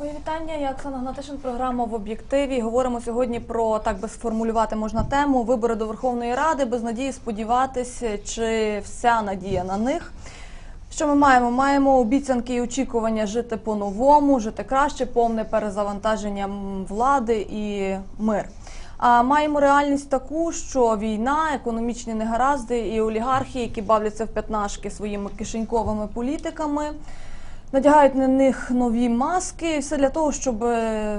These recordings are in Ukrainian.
Мої вітання. Я Оксана Гнатишин, програма в об'єктиві. Говоримо сьогодні про так би сформулювати можна тему вибори до Верховної Ради. Без надії сподіватися, чи вся надія на них. Що ми маємо? Маємо обіцянки і очікування жити по-новому, жити краще, повне перезавантаження влади і мир. А маємо реальність таку, що війна, економічні негаразди і олігархи, які бавляться в п'ятнашки своїми кишеньковими політиками, надягають на них нові маски, все для того, щоб, е,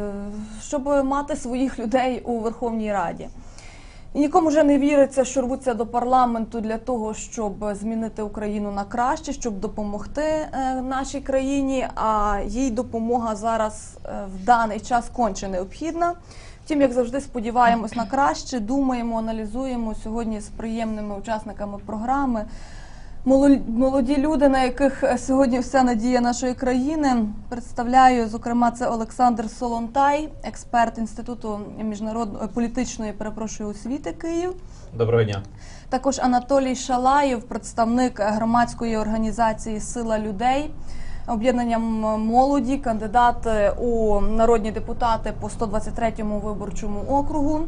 щоб мати своїх людей у Верховній Раді. І нікому вже не віриться, що рвуться до парламенту для того, щоб змінити Україну на краще, щоб допомогти е, нашій країні. А їй допомога зараз е, в даний час конче необхідна. Втім, як завжди, сподіваємось на краще, думаємо, аналізуємо сьогодні з приємними учасниками програми. Моло- Молоді люди, на яких сьогодні вся надія нашої країни, представляю. Зокрема, це Олександр Солонтай, експерт інституту міжнародної політичної перепрошую освіти Київ. Доброго дня. Також Анатолій Шалаєв, представник громадської організації Сила людей, об'єднанням молоді, кандидат у народні депутати по 123-му виборчому округу.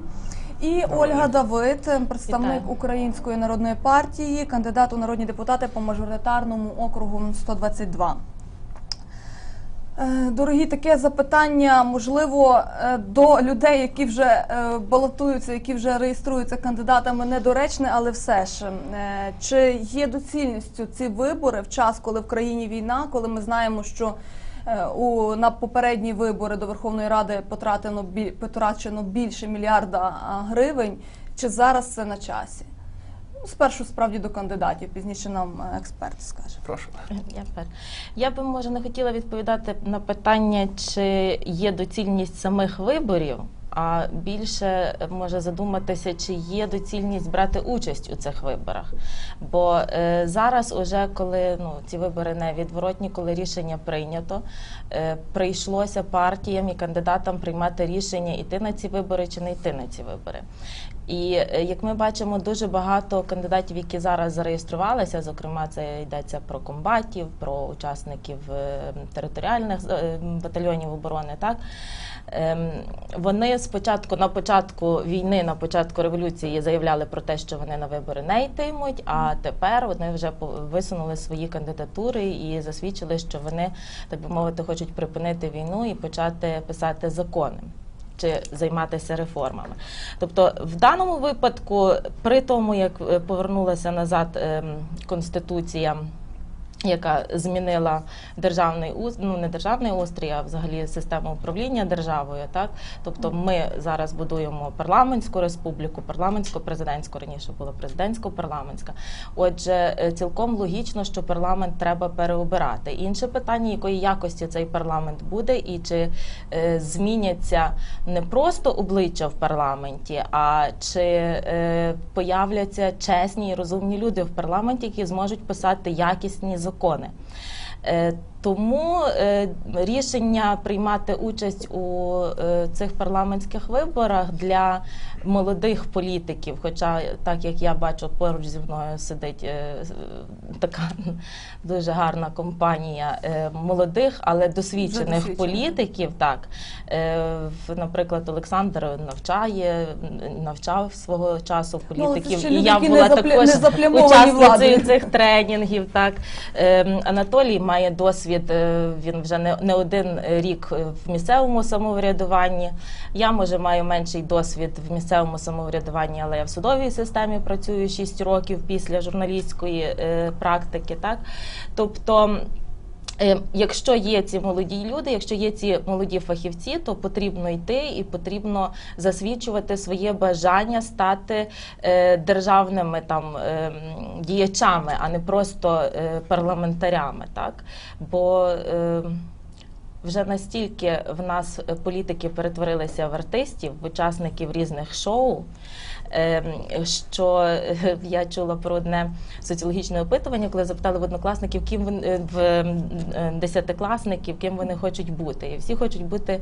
І Ольга Давид, представник Вітаю. Української народної партії, кандидат у народні депутати по мажоритарному округу 122. Е, Дорогі, таке запитання, можливо, е, до людей, які вже е, балотуються, які вже реєструються кандидатами, недоречне, але все ж чи є доцільністю ці вибори в час, коли в країні війна, коли ми знаємо, що у на попередні вибори до Верховної Ради потратено потрачено більше мільярда гривень? Чи зараз це на часі? Ну, спершу справді до кандидатів, пізніше нам е, експерт скаже. Прошу. Я, пер. я би може не хотіла відповідати на питання, чи є доцільність самих виборів, а більше е, може задуматися, чи є доцільність брати участь у цих виборах. Бо е, зараз, уже коли ну, ці вибори невідворотні, коли рішення прийнято, е, прийшлося партіям і кандидатам приймати рішення йти на ці вибори чи не йти на ці вибори. І е, як ми бачимо, дуже багато кандидатів, які зараз зареєструвалися, зокрема, це йдеться про комбатів, про учасників е, територіальних батальйонів оборони. Так вони спочатку на початку війни, на початку революції заявляли про те, що вони на вибори не йтимуть. А тепер вони вже висунули свої кандидатури і засвідчили, що вони так би мовити хочуть припинити війну і почати писати закони чи займатися реформами. Тобто, в даному випадку, при тому, як е, повернулася назад ем, конституція. Яка змінила державний ну не державний устрій, а взагалі систему управління державою, так тобто ми зараз будуємо парламентську республіку, парламентсько-президентську раніше було президентсько-парламентська. Отже, е, цілком логічно, що парламент треба переобирати. Інше питання, якої якості цей парламент буде, і чи е, зміняться не просто обличчя в парламенті, а чи е, появляться чесні і розумні люди в парламенті, які зможуть писати якісні закони. Е, Тому е, рішення приймати участь у е, цих парламентських виборах для молодих політиків, хоча так як я бачу, поруч зі мною сидить е, така дуже гарна компанія молодих, але досвідчених політиків, так наприклад, Олександр навчає, навчав свого часу Ну, політиків, ще і я була також учасницею цих тренінгів. Так Ем, Анатолій має досвід. Е, Він вже не, один рік в місцевому самоврядуванні. Я може маю менший досвід в місцевому самоврядуванні, але я в судовій системі працюю 6 років після журналістської е, практики. Так, тобто. Е, Якщо є ці молоді люди, якщо є ці молоді фахівці, то потрібно йти і потрібно засвідчувати своє бажання стати е, державними там е, діячами, а не просто парламентарями. Так бо вже настільки в нас політики перетворилися в артистів, в учасників різних шоу. Ем, Що е, я чула про одне соціологічне опитування, коли запитали в однокласників, ким вони е, в е, десятикласників, ким вони хочуть бути. І всі хочуть бути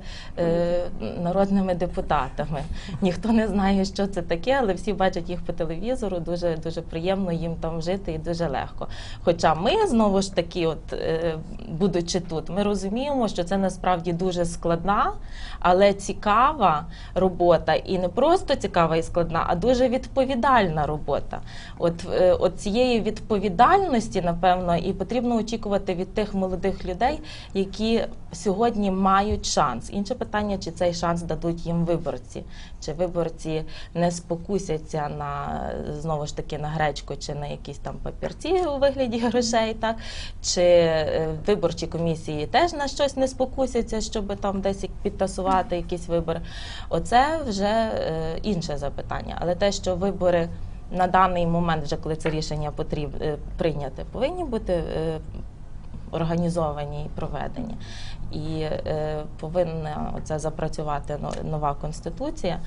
народними депутатами. Ніхто не знає, що це таке, але всі бачать їх по телевізору. Дуже дуже приємно їм там жити і дуже легко. Хоча ми знову ж таки, от будучи тут, ми розуміємо, що це насправді дуже складна, але цікава робота, і не просто цікава і складна, а дуже відповідальна робота. От, е, от цієї відповідальності, напевно, і потрібно очікувати від тих молодих людей, які сьогодні мають шанс. Інше питання, чи цей шанс дадуть їм виборці, чи виборці не спокусяться на знову ж таки на гречку чи на якісь там папірці у вигляді грошей, так чи е, виборчі комісії теж на щось не спокусяться, щоб там десь підтасувати якісь вибори. Оце вже е, інше запитання. Але те, що вибори на даний момент, вже коли це рішення потрібно прийняти, повинні бути е, організовані і проведені. І е, повинна оце запрацювати но- нова конституція,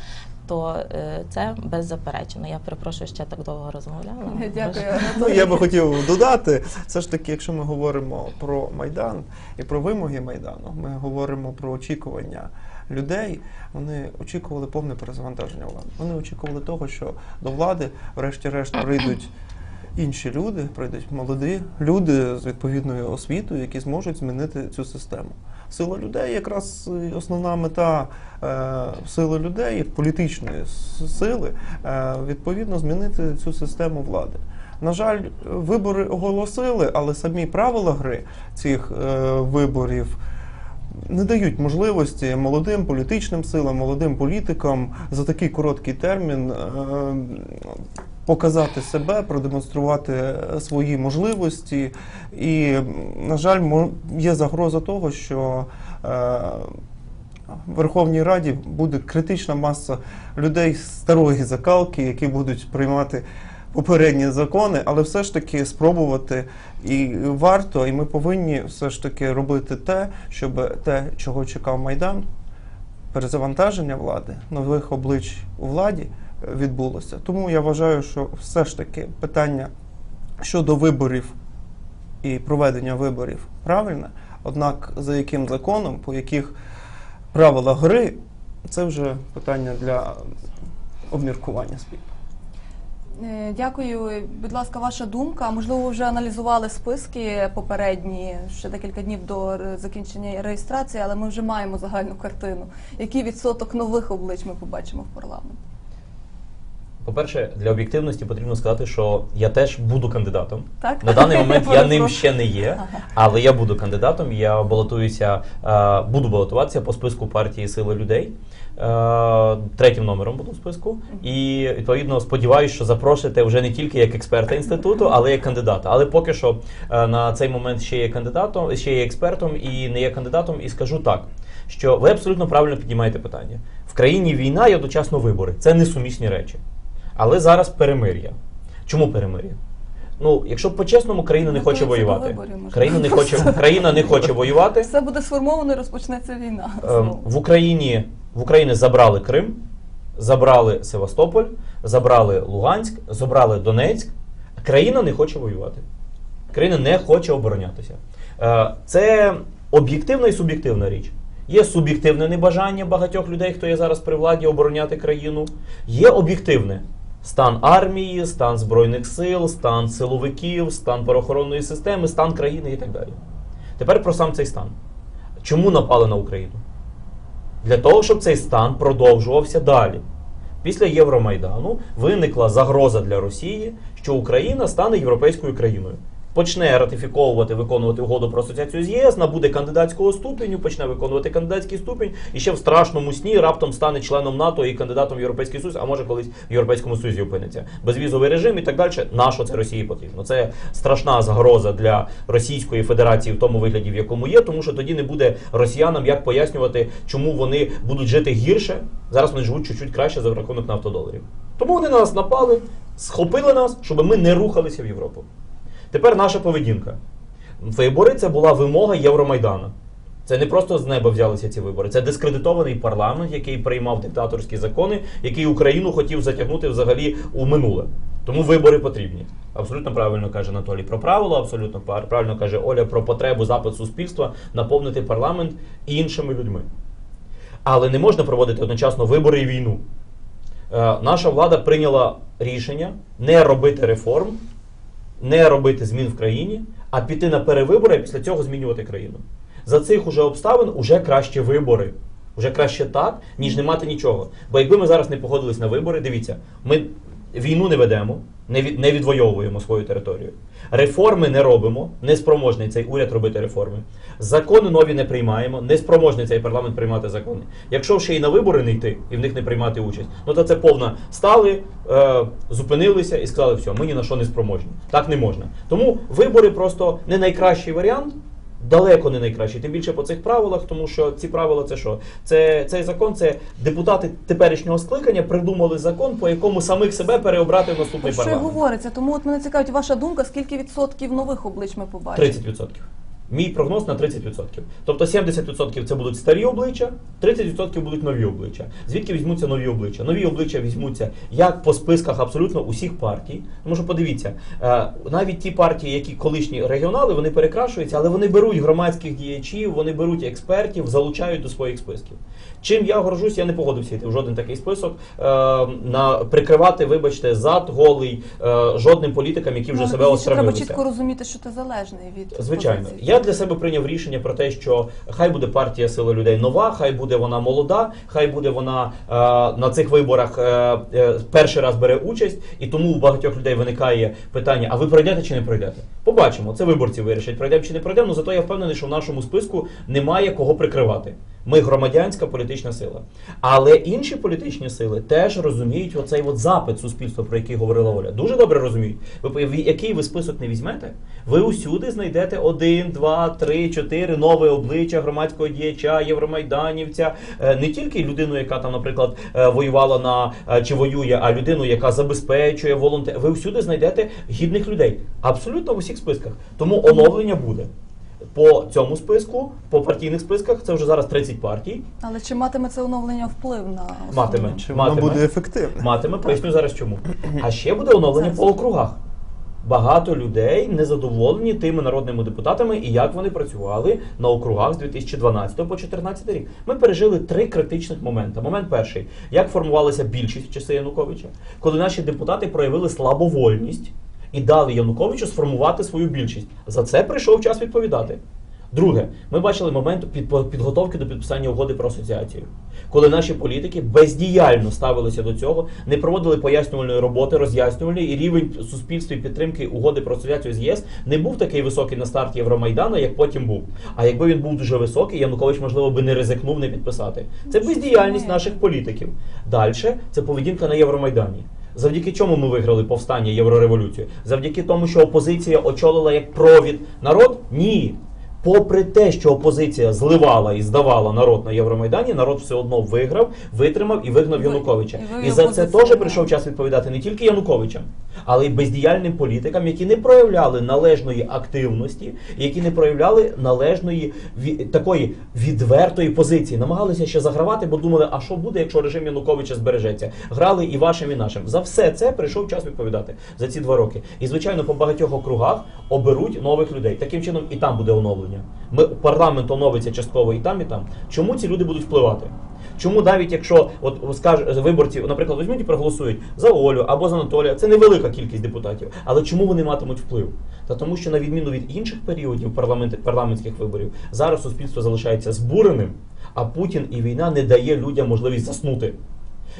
то е, це беззаперечно. Я перепрошую, ще так довго розмовляла. Дякую. Ну, я би хотів додати, все ж таки, якщо ми говоримо про Майдан і про вимоги Майдану, ми говоримо про очікування людей. Вони очікували повне перезавантаження влади. Вони очікували того, що до влади, врешті-решт, прийдуть інші люди, прийдуть молоді люди з відповідною освітою, які зможуть змінити цю систему. Сила людей, якраз основна мета е, сили людей, як політичної сили, е, відповідно змінити цю систему влади. На жаль, вибори оголосили, але самі правила гри цих е, виборів не дають можливості молодим політичним силам, молодим політикам за такий короткий термін е, показати себе, продемонструвати е, свої можливості. І, на жаль, є загроза того, що е, в Верховній Раді буде критична маса людей старої закалки, які будуть приймати попередні закони, але все ж таки спробувати і варто, і ми повинні все ж таки робити те, щоб те, чого чекав Майдан, перезавантаження влади, нових облич у владі відбулося. Тому я вважаю, що все ж таки питання щодо виборів і проведення виборів правильне, однак за яким законом, по яких правилах гри, це вже питання для обміркування спільно. Е, Дякую. Будь ласка, ваша думка. Можливо, вже аналізували списки попередні ще декілька днів до закінчення реєстрації, але ми вже маємо загальну картину. Який відсоток нових облич ми побачимо в парламенті? По-перше, для об'єктивності потрібно сказати, що я теж буду кандидатом. Так На даний момент я ним ще не є, але я буду кандидатом. Я балотуюся, е, буду балотуватися по списку партії Сили людей. Е, Третім номером буду в списку. І відповідно сподіваюся, що запрошуєте вже не тільки як експерта інституту, але як кандидата. Але поки що е, на цей момент ще є кандидатом, ще є експертом і не є кандидатом. І скажу так, що ви абсолютно правильно піднімаєте питання. В країні війна і одночасно вибори. Це несумісні речі. Але зараз перемир'я. Чому перемир'я? Ну, якщо по-чесному, країна не хоче воювати. Країна не хоче, країна не хоче воювати. Все буде сформовано і розпочнеться війна. Ем. В Україні в Україні забрали Крим, забрали Севастополь, забрали Луганськ, забрали Донецьк. Країна не хоче воювати. Країна не хоче оборонятися. Е, Це об'єктивна і суб'єктивна річ. Є суб'єктивне небажання багатьох людей, хто є зараз при владі, обороняти країну. Є об'єктивне стан армії, стан збройних сил, стан силовиків, стан правоохоронної системи, стан країни і так далі. Тепер про сам цей стан. Чому напали на Україну? Для того, щоб цей стан продовжувався далі. Після Євромайдану виникла загроза для Росії, що Україна стане європейською країною. Почне ратифіковувати, виконувати угоду про асоціацію з ЄС, набуде кандидатського ступеню, почне виконувати кандидатський ступінь і ще в страшному сні раптом стане членом НАТО і кандидатом в Європейський Союз, а може колись в Європейському Союзі опиниться. Безвізовий режим і так далі. На що це Росії потрібно? Це страшна загроза для Російської Федерації в тому вигляді, в якому є, тому що тоді не буде росіянам як пояснювати, чому вони будуть жити гірше. Зараз вони живуть чуть-чуть краще за рахунок нафтодоларів. Тому вони на нас напали, схопили нас, щоб ми не рухалися в Європу. Тепер наша поведінка. Вибори це була вимога Євромайдана. Це не просто з неба взялися ці вибори. Це дискредитований парламент, який приймав диктаторські закони, який Україну хотів затягнути взагалі у минуле. Тому вибори потрібні. Абсолютно правильно каже Анатолій про правила, абсолютно правильно каже Оля про потребу запит суспільства наповнити парламент іншими людьми. Але не можна проводити одночасно вибори і війну. Е, наша влада прийняла рішення не робити реформ, не робити змін в країні, а піти на перевибори і після цього змінювати країну. За цих уже обставин уже краще вибори. Уже краще так, ніж не мати нічого. Бо якби ми зараз не погодились на вибори, дивіться, ми війну не ведемо, не, від, не відвоюємо свою територію. Реформи не робимо, не спроможний цей уряд робити реформи. Закони нові не приймаємо, не спроможний цей парламент приймати закони. Якщо ще й на вибори не йти і в них не приймати участь, ну то це повна стали, е, зупинилися і сказали, все, ми ні на що не спроможні. Так не можна. Тому вибори просто не найкращий варіант. Далеко не найкращий, тим більше по цих правилах, тому що ці правила це що? Це цей закон, це депутати теперішнього скликання придумали закон, по якому самих себе переобрати в Про наступний що й говориться? Тому от мене цікавить ваша думка, скільки відсотків нових облич ми побачимо? 30%. Мій прогноз на 30%. Тобто 70% це будуть старі обличчя, 30% будуть нові обличчя. Звідки візьмуться нові обличчя? Нові обличчя візьмуться як по списках абсолютно усіх партій. Тому що подивіться, е, навіть ті партії, які колишні регіонали, вони перекрашуються, але вони беруть громадських діячів, вони беруть експертів, залучають до своїх списків. Чим я горжусь, я не погодився йти в жоден такий список. е, на прикривати, вибачте, зад голий е, жодним політикам, які вже Ну, себе але ще треба чітко розуміти, що ти залежний від Звичайно, позиції. я для себе прийняв рішення про те, що хай буде партія сила людей нова, хай буде вона молода, хай буде вона е, на цих виборах е, е, перший раз бере участь, і тому у багатьох людей виникає питання: а ви пройдете чи не пройдете? Побачимо, це виборці вирішать, пройдемо чи не пройдемо. Ну зато я впевнений, що в нашому списку немає кого прикривати. Ми громадянська політична сила. Але інші політичні сили теж розуміють оцей от запит суспільства, про який говорила Оля. Дуже добре розуміють. Ви який ви список не візьмете, ви усюди знайдете один, два, три, чотири нове обличчя громадського діяча, євромайданівця, Е, не тільки людину, яка там, наприклад, е, воювала на е, чи воює, а людину, яка забезпечує волонтер. Ви всюди знайдете гідних людей. Абсолютно в усіх списках. Тому оновлення буде. По цьому списку, по партійних списках, це вже зараз 30 партій. Але чи матиме це оновлення вплив на основну? Матиме. Чи воно Матиме. буде ефективне? Матиме, поясню зараз чому. А ще буде оновлення Це по округах. Багато людей незадоволені тими народними депутатами і як вони працювали на округах з 2012 по 2014 рік. Ми пережили три критичних моменти. Момент перший, як формувалася більшість в часи Януковича, коли наші депутати проявили слабовольність і дали Януковичу сформувати свою більшість. За це прийшов час відповідати. Друге, ми бачили момент під- підготовки до підписання угоди про асоціацію, коли наші політики бездіяльно ставилися до цього, не проводили пояснювальної роботи, роз'яснювальної, і рівень суспільства і підтримки угоди про асоціацію з ЄС не був такий високий на старті Євромайдану, як потім був. А якби він був дуже високий, Янукович, можливо, би не ризикнув не підписати. Це бездіяльність наших політиків. Далі це поведінка на Євромайдані. Завдяки чому ми виграли повстання єврореволюцію? Завдяки тому, що опозиція очолила як провід народ? Ні. Попри те, що опозиція зливала і здавала народ на Євромайдані, народ все одно виграв, витримав і вигнав Ви- Януковича. і ви І за це теж прийшов час відповідати не тільки Януковичам, але й бездіяльним політикам, які не проявляли належної активності, які не проявляли належної такої відвертої позиції. Намагалися ще загравати, бо думали, а що буде, якщо режим Януковича збережеться. Грали і вашим, і нашим. За все це прийшов час відповідати за ці два роки. І звичайно, по багатьох округах оберуть нових людей. Таким чином, і там буде оновлення. Ми парламент оновиться частково і там, і там. Чому ці люди будуть впливати? Чому навіть якщо от скаже виборці, наприклад, візьмуть і проголосують за Олю або за Анатолія, це невелика кількість депутатів. Але чому вони матимуть вплив? Та тому, що на відміну від інших періодів парламент, парламентських виборів, зараз суспільство залишається збуреним, а Путін і війна не дає людям можливість заснути.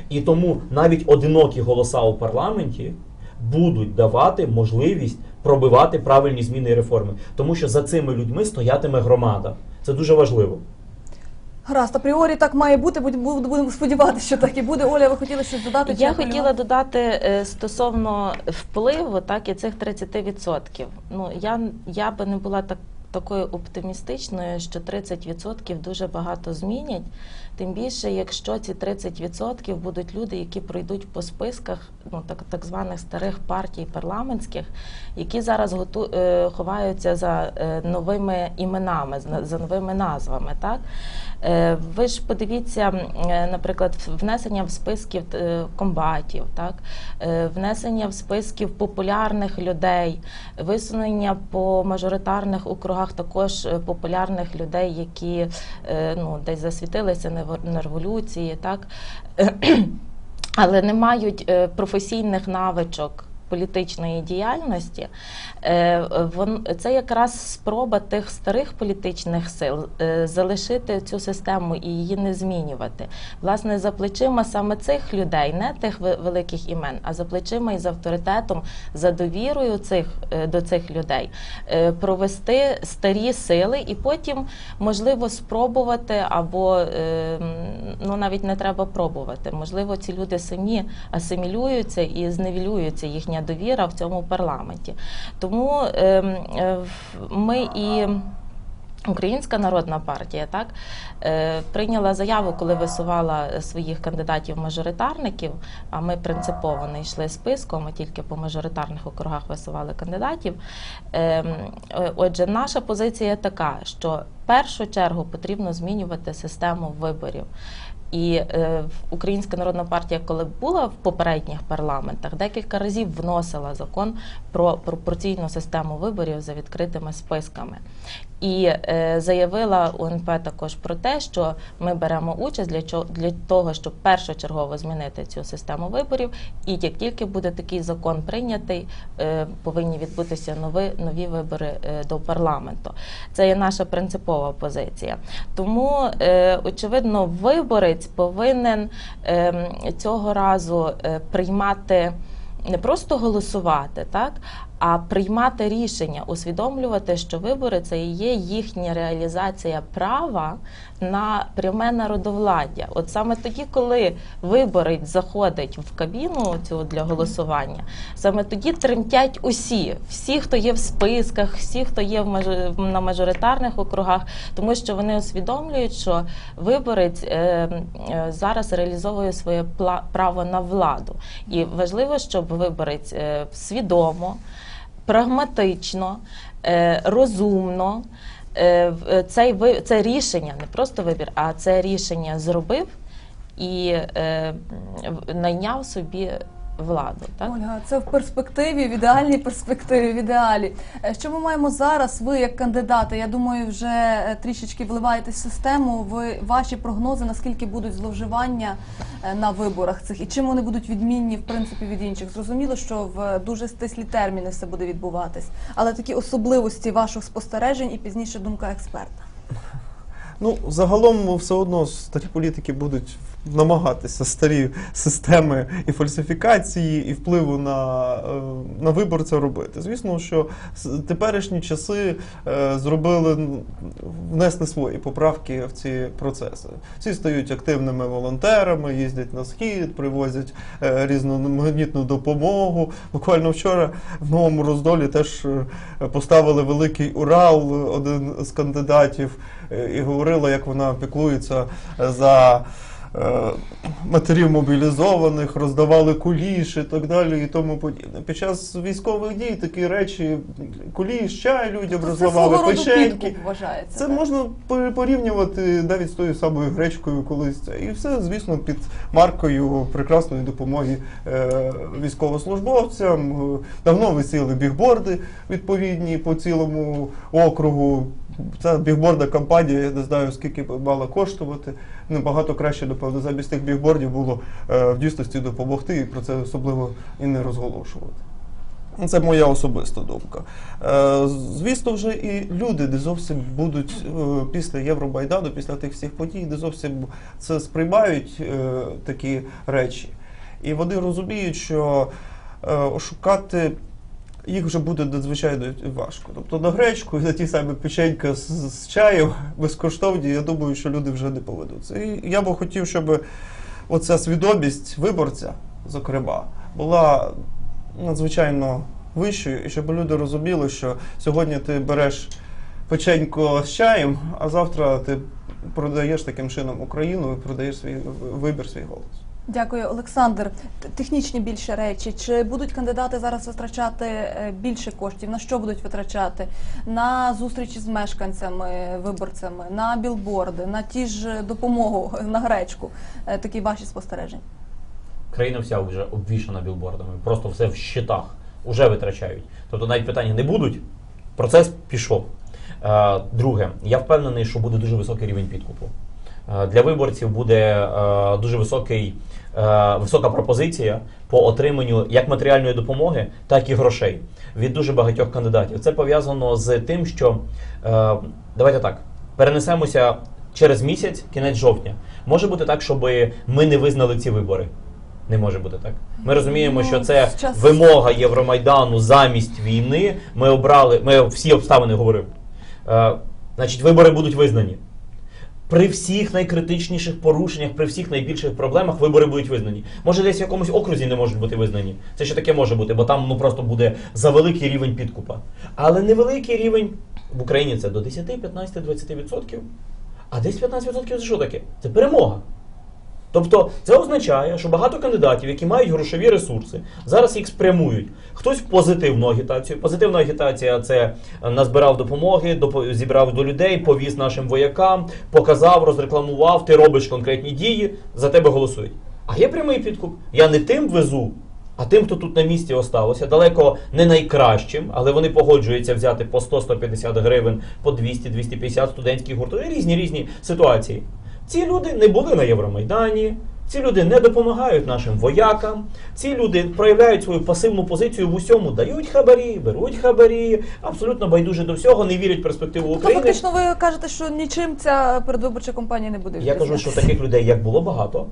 І тому навіть одинокі голоса у парламенті будуть давати можливість пробивати правильні зміни і реформи, тому що за цими людьми стоятиме громада. Це дуже важливо. Гаразд, апріорі так має бути, будемо сподіватися, що так і буде. Оля, ви хотіли щось додати? Я хотіла додати е, стосовно впливу, так і цих 30%. Ну я, я би не була так такою оптимістичною, що 30% дуже багато змінять. Тим більше, якщо ці 30% будуть люди, які пройдуть по списках ну, так, так званих старих партій парламентських, які зараз готу, е, ховаються за е, новими іменами, за- новими назвами. Так? Е, Ви ж подивіться, наприклад, внесення в списків комбатів, так? внесення в списків популярних людей, висунення по мажоритарних округах також популярних людей, які ну, десь засвітилися в- на революції, так? але не мають е, професійних навичок. Політичної діяльності Е, це якраз спроба тих старих політичних сил е, залишити цю систему і її не змінювати. Власне, за плечима саме цих людей, не тих великих імен, а за плечима і за авторитетом, за довірою цих е, до цих людей провести старі сили і потім можливо спробувати або ну навіть не треба пробувати. Можливо, ці люди самі асимілюються і зневілюється їхня довіра в цьому парламенті. Тому ем, е, ми і. Українська народна партія так е, прийняла заяву, коли висувала своїх кандидатів-мажоритарників. А ми принципово не йшли списком, ми тільки по мажоритарних округах висували кандидатів. Ем, е, Отже, наша позиція така, що в першу чергу потрібно змінювати систему виборів. І е, Українська народна партія, коли була в попередніх парламентах, декілька разів вносила закон про пропорційну систему виборів за відкритими списками. І е, заявила УНП також про те, що ми беремо участь для чого для того, щоб першочергово змінити цю систему виборів. І як тільки буде такий закон прийнятий, е, повинні відбутися нові нові вибори е, до парламенту. Це є наша принципова позиція. Тому, е, очевидно, виборець повинен е, цього разу е, приймати не просто голосувати, так, а приймати рішення, усвідомлювати, що вибори це і є їхня реалізація права на пряме народовладдя. От саме тоді, коли виборець заходить в кабіну цю для голосування, саме тоді тремтять усі, всі, хто є в списках, всі, хто є в мажо- на мажоритарних округах, тому що вони усвідомлюють, що виборець е, е, зараз реалізовує своє право на владу. І важливо, щоб виборець е, свідомо, прагматично, е, розумно. е, е, Цей це рішення, не просто вибір, а це рішення зробив і найняв собі владу. Так? Ольга, це в перспективі, в ідеальній перспективі, в ідеалі. Е, Що ми маємо зараз? Ви як кандидати, я думаю, вже е, трішечки вливаєтесь в систему. Ви ваші прогнози, наскільки будуть зловживання е, на виборах цих і чим вони будуть відмінні в принципі від інших? Зрозуміло, що в дуже стислі терміни все буде відбуватись, але такі особливості ваших спостережень і пізніше думка експерта. Ну, загалом все одно старі політики будуть намагатися старі системи і фальсифікації, і впливу на, е, на виборця робити. Звісно, що теперішні часи е, зробили внесли свої поправки в ці процеси. Всі стають активними волонтерами, їздять на схід, привозять е, різноманітну допомогу. Буквально вчора в новому роздолі теж поставили великий Урал, один з кандидатів, і говорила, як вона піклується за. Е, Матерів мобілізованих, роздавали куліш і так далі, і тому подібне. Під час військових дій такі речі, куліш, чай людям Тобто це свого роду печеньки. підкуп вважається. Це так? можна пор- порівнювати навіть з тою самою гречкою колись. Це. І все, звісно, під маркою прекрасної допомоги е, військовослужбовцям. Е, Давно висіли бігборди відповідні по цілому округу. Ця бігборда кампанія, я не знаю, скільки мала коштувати. Набагато краще, напевно, замість тих бігбордів було е, в дійсності допомогти і про це особливо і не розголошувати. Це моя особиста думка. Е, Звісно, вже і люди не зовсім будуть е, після Євромайдану, після тих всіх подій, не зовсім це сприймають такі речі. І вони розуміють, що шукати їх вже буде надзвичайно важко. Тобто на гречку і на ті самі печенька з, з чаєм безкоштовні, я думаю, що люди вже не поведуться. І я би хотів, щоб оця свідомість виборця, зокрема, була надзвичайно вищою, і щоб люди розуміли, що сьогодні ти береш печенько з чаєм, а завтра ти продаєш таким чином Україну і продаєш свій вибір, свій голос. Дякую, Олександр. Технічні більше речі. Чи будуть кандидати зараз витрачати е, більше коштів? На що будуть витрачати? На зустрічі з мешканцями, виборцями, на білборди, на ті ж допомогу на гречку? Е, Такі ваші спостереження. Країна вся вже обвішана білбордами, просто все в щитах, уже витрачають. Тобто навіть питання не будуть, процес пішов. Е, Друге, я впевнений, що буде дуже високий рівень підкупу. Е, Для виборців буде е, дуже високий, е, висока пропозиція по отриманню як матеріальної допомоги, так і грошей від дуже багатьох кандидатів. Це пов'язано з тим, що давайте так перенесемося через місяць, кінець жовтня. Може бути так, щоб ми не визнали ці вибори. Не може бути так. Ми розуміємо, Ну, що це час- вимога Євромайдану замість війни. Ми обрали, ми всі обставини говоримо. Е, значить, вибори будуть визнані. При всіх найкритичніших порушеннях, при всіх найбільших проблемах вибори будуть визнані. Може, десь в якомусь окрузі не можуть бути визнані. Це ще таке може бути, бо там ну просто буде за великий рівень підкупа. Але невеликий рівень в Україні це до 10, 15, 20%. А десь 15% це що таке? Це перемога. Тобто це означає, що багато кандидатів, які мають грошові ресурси, зараз їх спрямують. Хтось в позитивну агітацію. Позитивна агітація це е, назбирав допомоги, допо- зібрав до людей, повіз нашим воякам, показав, розрекламував, ти робиш конкретні дії, за тебе голосують. А є прямий підкуп. Я не тим везу, а тим, хто тут на місці осталося, далеко не найкращим, але вони погоджуються взяти по 100-150 гривень, по 200-250 студентських гуртів. Різні різні ситуації. Ці люди не були на Євромайдані. Ці люди не допомагають нашим воякам. Ці люди проявляють свою пасивну позицію в усьому, дають хабарі, беруть хабарі, абсолютно байдуже до всього, не вірять в перспективу України. України. фактично, ви кажете, що нічим ця передвиборча компанія не буде Я кажу, що таких людей як було багато,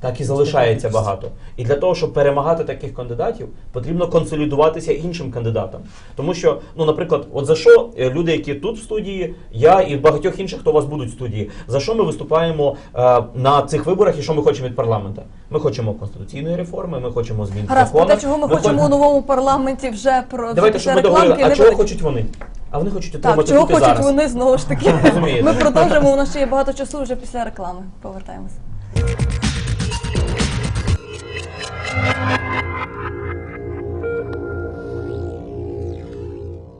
так і залишається багато. І для того, щоб перемагати таких кандидатів, потрібно консолідуватися іншим кандидатам. Тому що, ну, наприклад, от за що е, люди, які тут в студії, я і багатьох інших, хто у вас будуть в студії, за що ми виступаємо е, на цих виборах і що ми хочемо від парламента? Ми хочемо конституційної реформи, ми хочемо змін Гаразд, про те, чого ми, ми хочемо у новому парламенті вже про Давайте, щоб ми договорили, а чого хочуть вони? А вони хочуть отримати Так, чого хочуть зараз. вони знову ж таки. Ми продовжимо. У нас ще є багато часу вже після реклами. Повертаємося. Thank you.